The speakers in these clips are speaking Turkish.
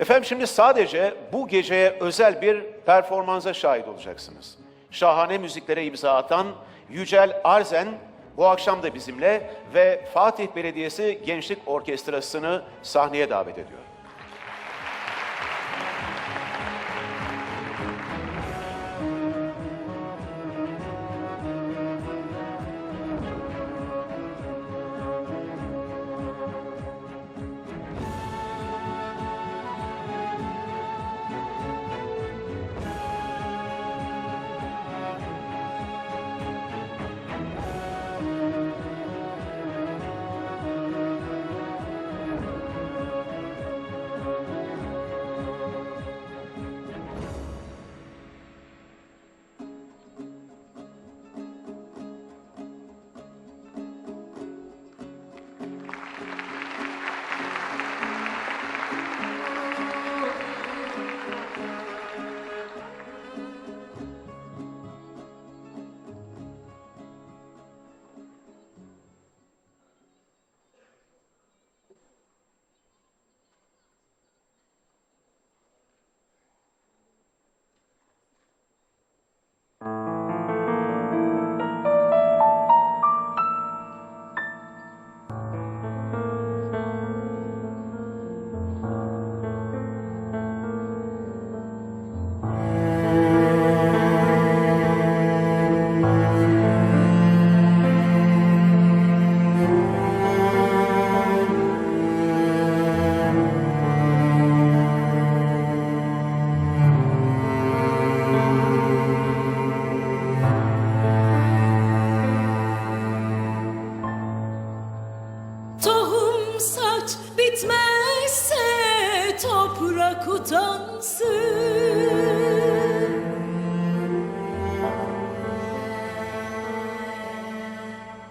Efendim şimdi sadece bu geceye özel bir performansa şahit olacaksınız. Şahane müziklere imza atan Yücel Arzen bu akşam da bizimle ve Fatih Belediyesi Gençlik Orkestrası'nı sahneye davet ediyor.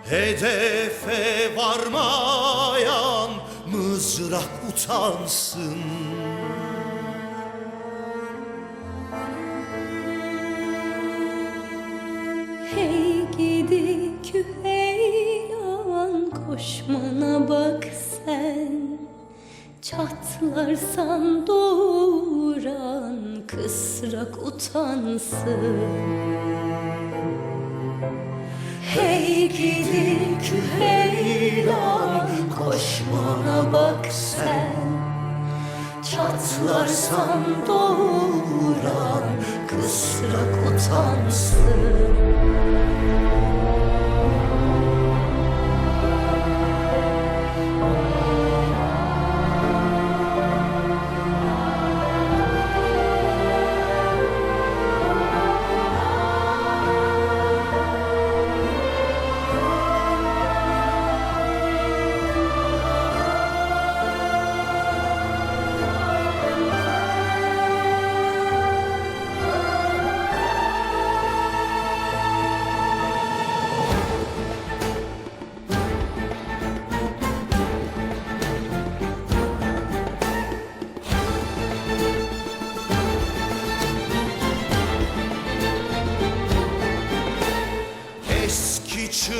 Hedefe varmayan mızrak utansın. Hey gidi küheylan koşmana bak sen. Çatlarsan doğuran kısrak utansın Hey gidi küheylan koşmana bak sen. Çatlarsan doğuran kısrak utansın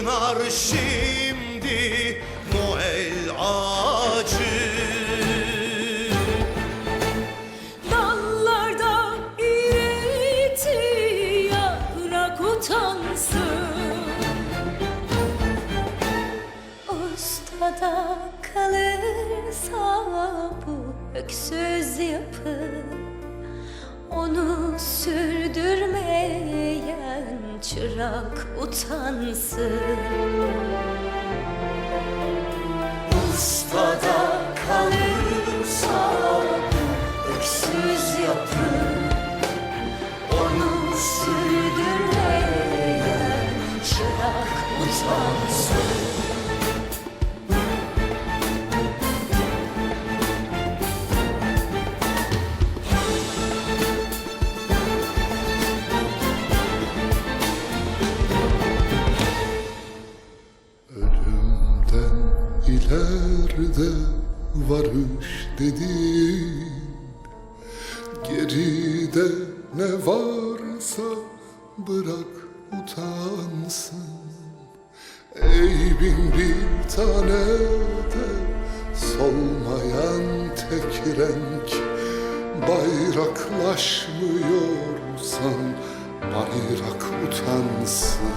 çınar şimdi Noel ağacı. Dallarda iti yaprak utansın. Ustada kalırsa bu öksüz yapı Onu sürdürmeyen çırak utansın nerede varış dedin Geride ne varsa bırak utansın Ey bin bir tane de solmayan tek renk Bayraklaşmıyorsan bayrak utansın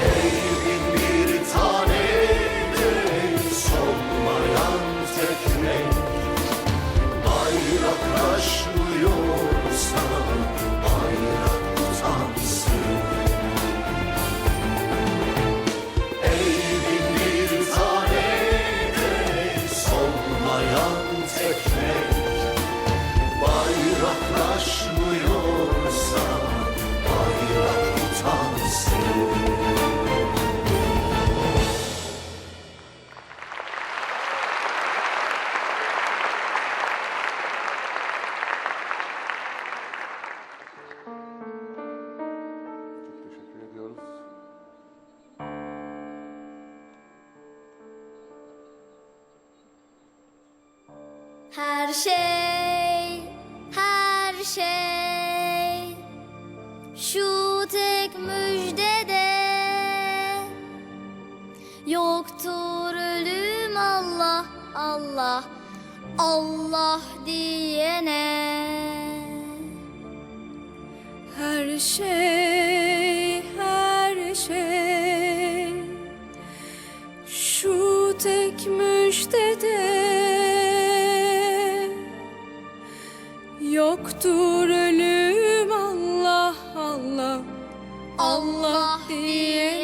Hey! Her şey, her şey şu tek müjdede yoktur ölüm Allah, Allah, Allah diyene her şey. い。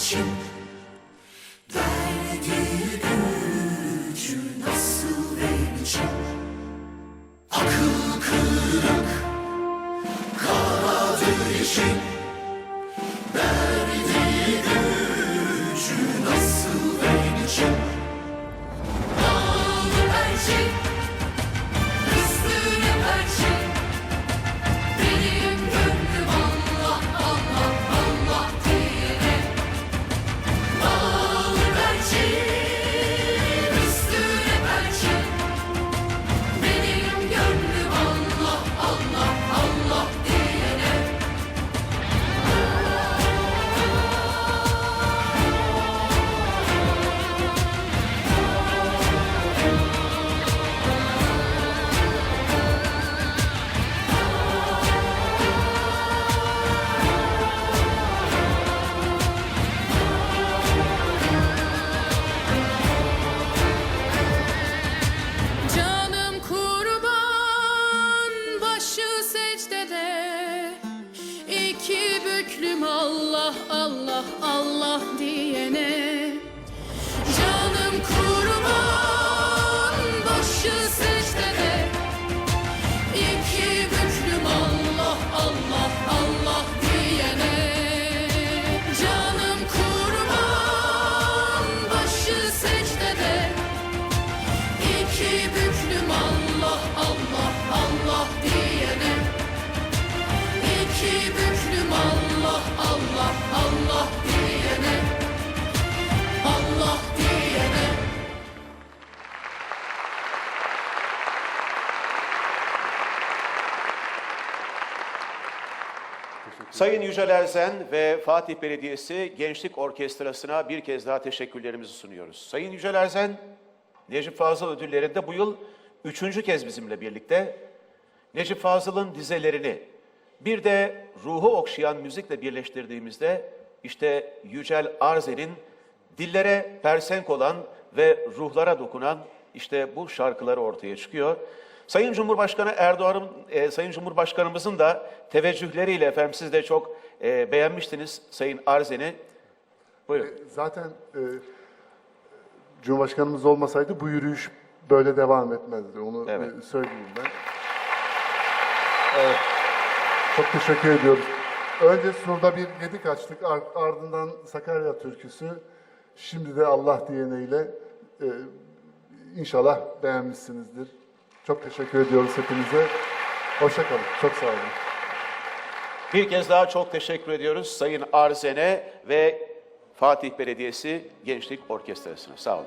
attention. Sayın Yücel Erzen ve Fatih Belediyesi Gençlik Orkestrası'na bir kez daha teşekkürlerimizi sunuyoruz. Sayın Yücel Erzen, Necip Fazıl ödüllerinde bu yıl üçüncü kez bizimle birlikte. Necip Fazıl'ın dizelerini bir de ruhu okşayan müzikle birleştirdiğimizde işte Yücel Arzen'in dillere persenk olan ve ruhlara dokunan işte bu şarkıları ortaya çıkıyor. Sayın Cumhurbaşkanı Erdoğan'ın, e, Sayın Cumhurbaşkanımızın da teveccühleriyle efendim siz de çok e, beğenmiştiniz Sayın Arzen'i. Buyurun. Zaten e, Cumhurbaşkanımız olmasaydı bu yürüyüş böyle devam etmezdi. Onu Evet. e, söyleyeyim ben. Evet. Çok teşekkür ediyoruz. Önce Sur'da bir gedik açtık. ar- ardından Sakarya türküsü. Şimdi de Allah diyeneyle e, inşallah beğenmişsinizdir. Çok teşekkür ediyoruz hepinize. Hoşçakalın. Çok sağ olun. Bir kez daha çok teşekkür ediyoruz Sayın Arzen'e ve Fatih Belediyesi Gençlik Orkestrası'na. Sağ olun.